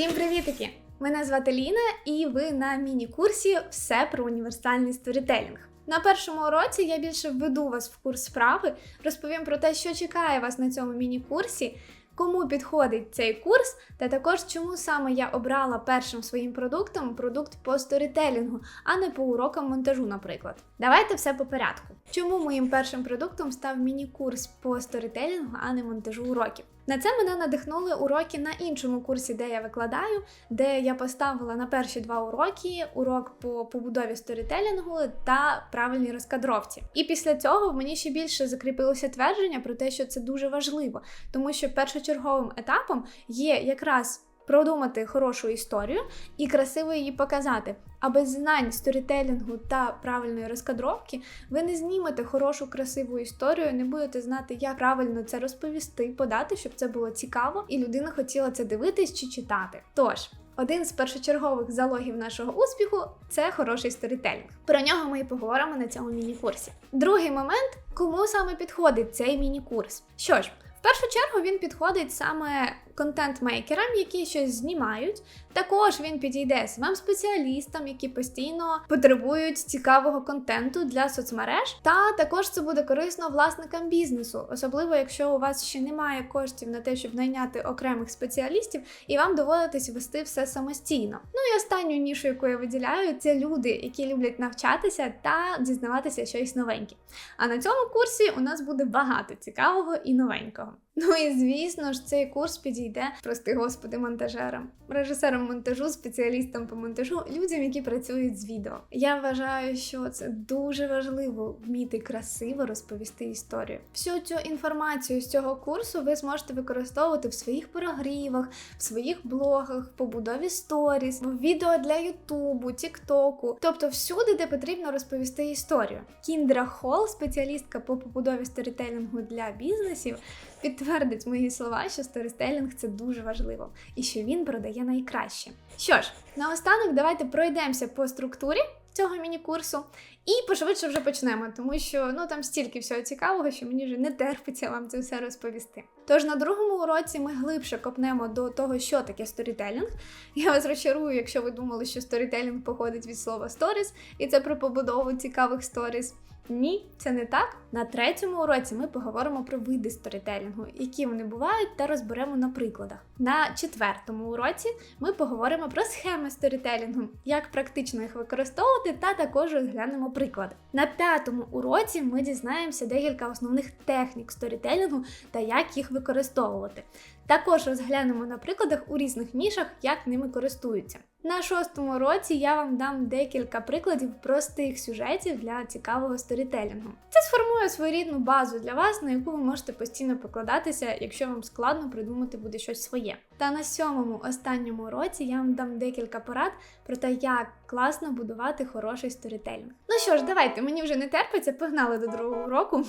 Всім привітики! Мене звати Ліна, і ви на міні-курсі Все про універсальний сторітелінг. На першому уроці я більше введу вас в курс справи, розповім про те, що чекає вас на цьому міні-курсі, кому підходить цей курс, та також чому саме я обрала першим своїм продуктом продукт по сторітелінгу, а не по урокам монтажу, наприклад. Давайте все по порядку. Чому моїм першим продуктом став міні-курс по сторітелінгу, а не монтажу уроків? На це мене надихнули уроки на іншому курсі, де я викладаю, де я поставила на перші два уроки урок по побудові сторітелінгу та правильній розкадровці. І після цього в мені ще більше закріпилося твердження про те, що це дуже важливо, тому що першочерговим етапом є якраз продумати хорошу історію і красиво її показати. А без знань сторітелінгу та правильної розкадровки ви не знімете хорошу красиву історію, не будете знати, як правильно це розповісти, подати, щоб це було цікаво, і людина хотіла це дивитись чи читати. Тож. Один з першочергових залогів нашого успіху це хороший сторітелінг. Про нього ми і поговоримо на цьому міні-курсі. Другий момент, кому саме підходить цей міні-курс. Що ж, в першу чергу він підходить саме контент-мейкерам, які щось знімають. Також він підійде самим спеціалістам, які постійно потребують цікавого контенту для соцмереж. Та також це буде корисно власникам бізнесу, особливо якщо у вас ще немає коштів на те, щоб найняти окремих спеціалістів, і вам доводитись вести все самостійно. Ну і останню нішу, яку я виділяю, це люди, які люблять навчатися та дізнаватися щось новеньке. А на цьому курсі у нас буде багато цікавого і новенького. Ну і звісно ж, цей курс підійде, прости господи, монтажерам, режисерам монтажу, спеціалістам по монтажу, людям, які працюють з відео. Я вважаю, що це дуже важливо вміти красиво розповісти історію. Всю цю інформацію з цього курсу ви зможете використовувати в своїх прогрівах, в своїх блогах, в побудові сторіс, в відео для Ютубу, Тіктоку, тобто всюди, де потрібно розповісти історію. Кіндра Холл, спеціалістка по побудові сторітелінгу для бізнесів, підтвердить мої слова, що сторітелінг це дуже важливо і що він продає найкраще. Що ж, наостанок, давайте пройдемося по структурі цього міні-курсу і пошвидше вже почнемо, тому що ну там стільки всього цікавого, що мені вже не терпиться вам це все розповісти. Тож на другому уроці ми глибше копнемо до того, що таке сторітелінг. Я вас розчарую, якщо ви думали, що сторітелінг походить від слова сторіс, і це про побудову цікавих сторіс. Ні, це не так. На третьому уроці ми поговоримо про види сторітелінгу, які вони бувають, та розберемо на прикладах. На четвертому уроці ми поговоримо про схеми сторітелінгу, як практично їх використовувати, та також розглянемо приклади. На п'ятому уроці ми дізнаємося декілька основних технік сторітелінгу та як їх використовувати. Також розглянемо на прикладах у різних нішах, як ними користуються. На шостому році я вам дам декілька прикладів простих сюжетів для цікавого сторітелінгу. Це сформує своєрідну базу для вас, на яку ви можете постійно покладатися, якщо вам складно придумати буде щось своє. Та на сьомому останньому році я вам дам декілька порад про те, як класно будувати хороший сторітелінг. Ну що ж, давайте, мені вже не терпиться, погнали до другого уроку.